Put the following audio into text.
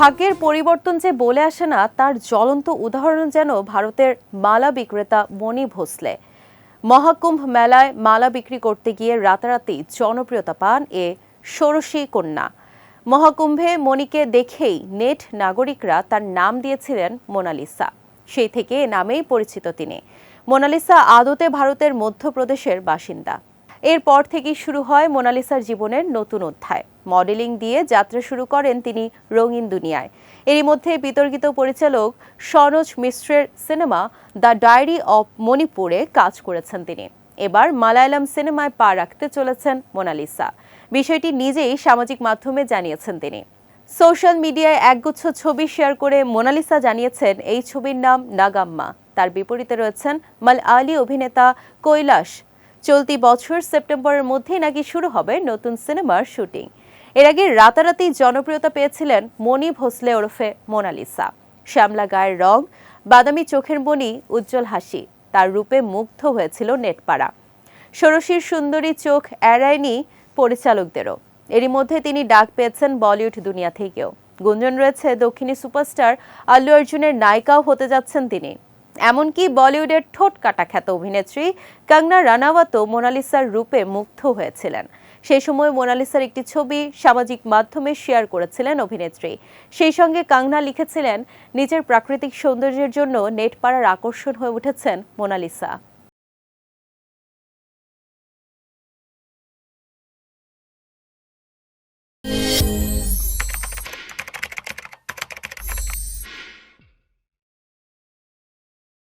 ভাগ্যের পরিবর্তন যে বলে আসে না, তার জ্বলন্ত উদাহরণ যেন ভারতের মালা বিক্রেতা মণি ভোসলে। মহাকুম্ভ মেলায় মালা বিক্রি করতে গিয়ে রাতারাতি জনপ্রিয়তা পান এ ষোড়শী কন্যা। মহাকুম্ভে মণিকে দেখেই নেট নাগরিকরা তার নাম দিয়েছিলেন মোনালিসা। সেই থেকে নামেই পরিচিত তিনি। মোনালিসা আদতে ভারতের মধ্যপ্রদেশের বাসিন্দা। এরপর থেকেই শুরু হয় মোনালিসার জীবনের নতুন অধ্যায়। মডেলিং দিয়ে যাত্রা শুরু করেন তিনি রঙিন দুনিয়ায়। এরই মধ্যে বিতর্কিত পরিচালক সনোজ মিশ্রের সিনেমা দ্য ডায়েরি অব মণিপুরে কাজ করেছেন তিনি। এবার মালায়ালাম সিনেমায় পা রাখতে চলেছেন মোনালিসা। বিষয়টি নিজেই সামাজিক মাধ্যমে জানিয়েছেন তিনি। সোশ্যাল মিডিয়ায় একগুচ্ছ ছবি শেয়ার করে মোনালিসা জানিয়েছেন, এই ছবির নাম নাগাম্মা। তার বিপরীতে রয়েছেন মাল আলী অভিনেতা কৈলাস চলতি বছর সেপ্টেম্বরের মধ্যেই নাকি শুরু হবে নতুন সিনেমার শুটিং। এর আগে রাতারাতি জনপ্রিয়তা পেয়েছিলেন মনি ভোসলে ওরফে মোনালিসা। শ্যামলা গায়ের রং, বাদামি চোখের মণি, উজ্জ্বল হাসি, তার রূপে মুগ্ধ হয়েছিল নেটপাড়া। ষোড়শীর সুন্দরী চোখ এড়ায়নি পরিচালকদেরও। এরই মধ্যে তিনি ডাক পেয়েছেন বলিউড দুনিয়া থেকেও। গুঞ্জন রয়েছে দক্ষিণী সুপারস্টার আল্লু অর্জুনের নায়িকাও হতে যাচ্ছেন তিনি। এমনকি বলিউডের ঠোঁট কাটা খ্যাত অভিনেত্রী কঙ্গনা রানাওয়াতও মোনালিসার রূপে মুগ্ধ হয়েছিলেন। সেই সময় মোনালিসার একটি ছবি সামাজিক মাধ্যমে শেয়ার করেছিলেন অভিনেত্রী। সেই সঙ্গে কাংনা লিখেছিলেন, নিজের প্রাকৃতিক সৌন্দর্যের জন্য নেটপাড়ার আকর্ষণ হয়ে উঠেছেন মোনালিসা।